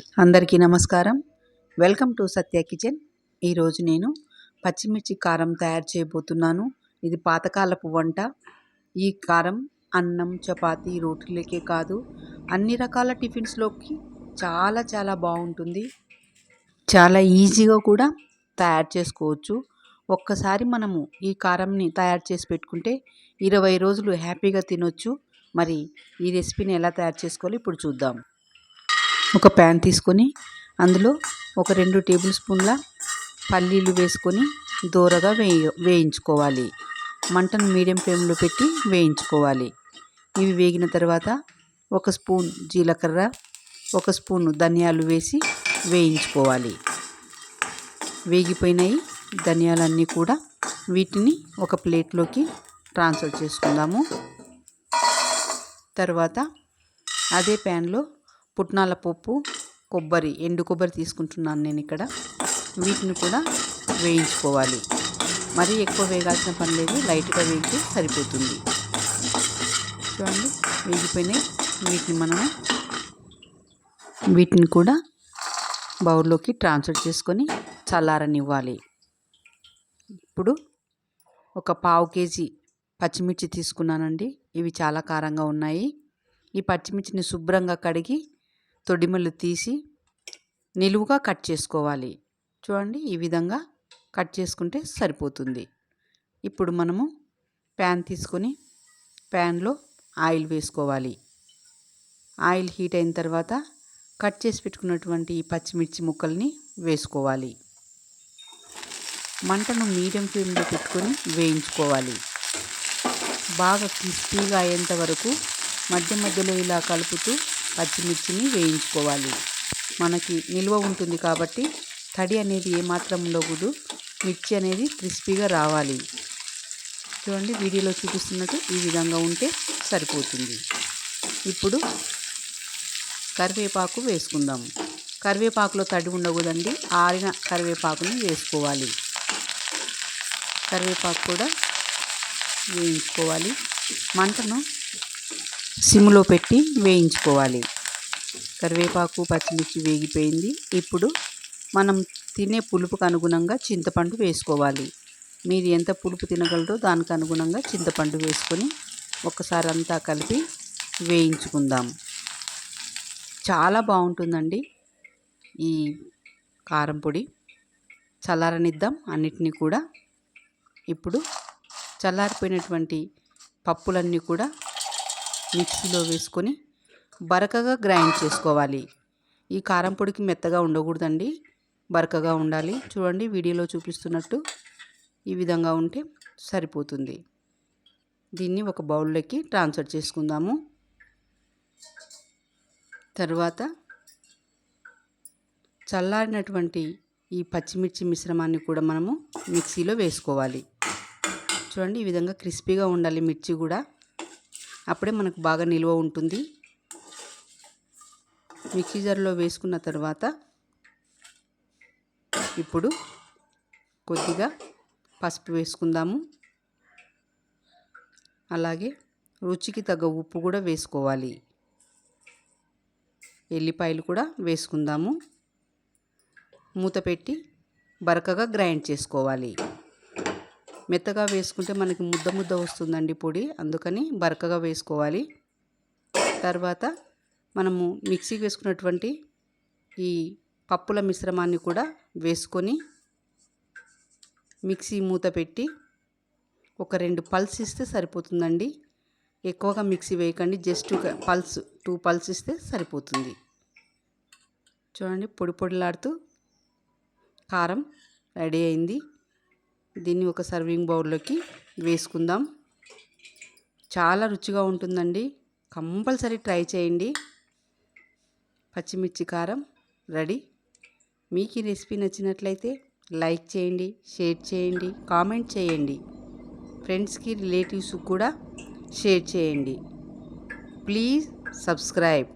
అందరికీ నమస్కారం. Welcome to Satya kitchen. ఈరోజు నేను పచ్చిమిర్చి కారం తయారు చేయబోతున్నాను. ఇది పాతకాలపు వంట. ఈ కారం అన్నం చపాతీ రోటీలకే కాదు అన్ని రకాల టిఫిన్స్లోకి చాలా చాలా బాగుంటుంది. చాలా ఈజీగా కూడా తయారు చేసుకోవచ్చు. ఒక్కసారి మనము ఈ కారంని తయారు చేసి పెట్టుకుంటే ఇరవై రోజులు హ్యాపీగా తినొచ్చు. మరి ఈ రెసిపీని ఎలా తయారు చేసుకోవాలో ఇప్పుడు చూద్దాం. ఒక ప్యాన్ తీసుకొని అందులో ఒక రెండు టేబుల్ స్పూన్ల పల్లీలు వేసుకొని దూరగా వేయ వేయించుకోవాలి. మంటను మీడియం ఫ్లేమ్లో పెట్టి వేయించుకోవాలి. ఇవి వేగిన తర్వాత ఒక స్పూన్ జీలకర్ర ఒక స్పూన్ ధనియాలు వేసి వేయించుకోవాలి. వేగిపోయినాయి ధనియాలన్నీ కూడా వీటిని ఒక ప్లేట్లోకి ట్రాన్స్ఫర్ చేసుకుందాము. తర్వాత అదే ప్యాన్లో పుట్నాల పప్పు కొబ్బరి ఎండు కొబ్బరి తీసుకుంటున్నాను నేను ఇక్కడ. వీటిని కూడా వేయించుకోవాలి. మరీ ఎక్కువ వేగాల్సిన పని లేదు లైట్గా వేగితే సరిపోతుంది. చూడండి వేగిపోయినాయి. వీటిని మనము వీటిని కూడా బౌల్లోకి ట్రాన్స్ఫర్ చేసుకొని చల్లారనివ్వాలి. ఇప్పుడు ఒక పావు కేజీ పచ్చిమిర్చి తీసుకున్నానండి. ఇవి చాలా కారంగా ఉన్నాయి. ఈ పచ్చిమిర్చిని శుభ్రంగా కడిగి తొడిమలు తీసి నిలువుగా కట్ చేసుకోవాలి. చూడండి ఈ విధంగా కట్ చేసుకుంటే సరిపోతుంది. ఇప్పుడు మనము ప్యాన్ తీసుకొని ప్యాన్లో ఆయిల్ వేసుకోవాలి. ఆయిల్ హీట్ అయిన తర్వాత కట్ చేసి పెట్టుకున్నటువంటి ఈ పచ్చిమిర్చి ముక్కల్ని వేసుకోవాలి. మంటను మీడియం ఫ్లేమ్లో పెట్టుకొని వేయించుకోవాలి. బాగా క్రిస్పీగా అయ్యేంత వరకు మధ్య మధ్యలో ఇలా కలుపుతూ పచ్చిమిర్చిని వేయించుకోవాలి. మనకి నిల్వ ఉంటుంది కాబట్టి తడి అనేది ఏమాత్రం ఉండకూడదు. మిర్చి అనేది క్రిస్పీగా రావాలి. చూడండి వీడియోలో చూపిస్తున్నట్టు ఈ విధంగా ఉంటే సరిపోతుంది. ఇప్పుడు కరివేపాకు వేసుకుందాము కరివేపాకులో తడి ఉండకూడదండి. ఆరిన కరివేపాకుని వేసుకోవాలి. కరివేపాకు కూడా వేయించుకోవాలి. మంటను సిమ్లో పెట్టి వేయించుకోవాలి. కరివేపాకు పచ్చిమిర్చి వేగిపోయింది. ఇప్పుడు మనం తినే పులుపుకు అనుగుణంగా చింతపండు వేసుకోవాలి. మీరు ఎంత పులుపు తినగలరో దానికి అనుగుణంగా చింతపండు వేసుకొని ఒకసారి అంతా కలిపి వేయించుకుందాం. చాలా బాగుంటుందండి ఈ కారం పొడి. చల్లారనిద్దాం అన్నిటినీ కూడా. ఇప్పుడు చల్లారిపోయినటువంటి పప్పులన్నీ కూడా మిక్సీలో వేసుకొని బరకగా గ్రైండ్ చేసుకోవాలి. ఈ కారం పొడికి మెత్తగా ఉండకూడదండి. బరకగా ఉండాలి. చూడండి వీడియోలో చూపిస్తున్నట్టు ఈ విధంగా ఉంటే సరిపోతుంది. దీన్ని ఒక బౌల్లోకి ట్రాన్స్ఫర్ చేసుకుందాము. తర్వాత చల్లారినటువంటి ఈ పచ్చిమిర్చి మిశ్రమాన్ని కూడా మనము మిక్సీలో వేసుకోవాలి. చూడండి ఈ విధంగా క్రిస్పీగా ఉండాలి మిర్చి కూడా. అప్పుడే మనకు బాగా నిల్వ ఉంటుంది. మిక్సీ జార్లో వేసుకున్న తర్వాత ఇప్పుడు కొద్దిగా పసుపు వేసుకుందాము. అలాగే రుచికి తగ్గ ఉప్పు కూడా వేసుకోవాలి. ఎల్లిపాయలు కూడా వేసుకుందాము. మూత పెట్టి బరకగా గ్రైండ్ చేసుకోవాలి. మెత్తగా వేసుకుంటే మనకి ముద్ద ముద్ద వస్తుందండి పొడి. అందుకని బరకగా వేసుకోవాలి. తర్వాత మనము మిక్సీకి వేసుకున్నటువంటి ఈ పప్పుల మిశ్రమాన్ని కూడా వేసుకొని మిక్సీ మూత పెట్టి ఒక రెండు పల్స్ ఇస్తే సరిపోతుందండి. ఎక్కువగా మిక్సీ వేయకండి. జస్ట్ పల్స్ టూ పల్స్ ఇస్తే సరిపోతుంది. చూడండి పొడి పొడిలాడుతూ కారం రెడీ అయింది. దీన్ని ఒక సర్వింగ్ బౌల్లోకి వేసుకుందాం. చాలా రుచిగా ఉంటుందండి. కంపల్సరీ ట్రై చేయండి. పచ్చిమిర్చి కారం రెడీ. మీకు ఈ రెసిపీ నచ్చినట్లయితే లైక్ చేయండి షేర్ చేయండి కామెంట్ చేయండి. ఫ్రెండ్స్కి రిలేటివ్స్ కూడా షేర్ చేయండి. Please subscribe.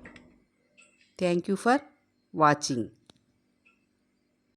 Thank you for watching.